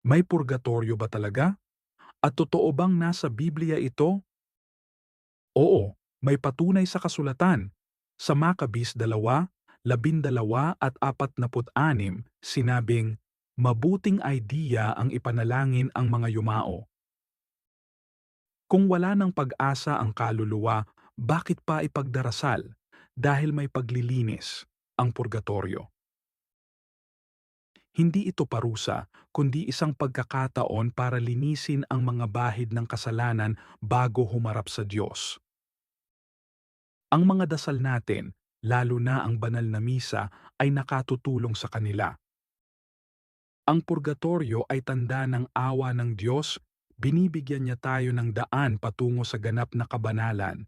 May purgatorio ba talaga? At totoo bang nasa Biblia ito? Oo, may patunay sa kasulatan. Sa Makabis 2, 12 at 46, sinabing, Mabuting idea ang ipanalangin ang mga yumao. Kung wala ng pag-asa ang kaluluwa, bakit pa ipagdarasal? Dahil may paglilinis, ang purgatorio. Hindi ito parusa, kundi isang pagkakataon para linisin ang mga bahid ng kasalanan bago humarap sa Diyos. Ang mga dasal natin, lalo na ang banal na misa, ay nakatutulong sa kanila. Ang purgatorio ay tanda ng awa ng Diyos, binibigyan niya tayo ng daan patungo sa ganap na kabanalan,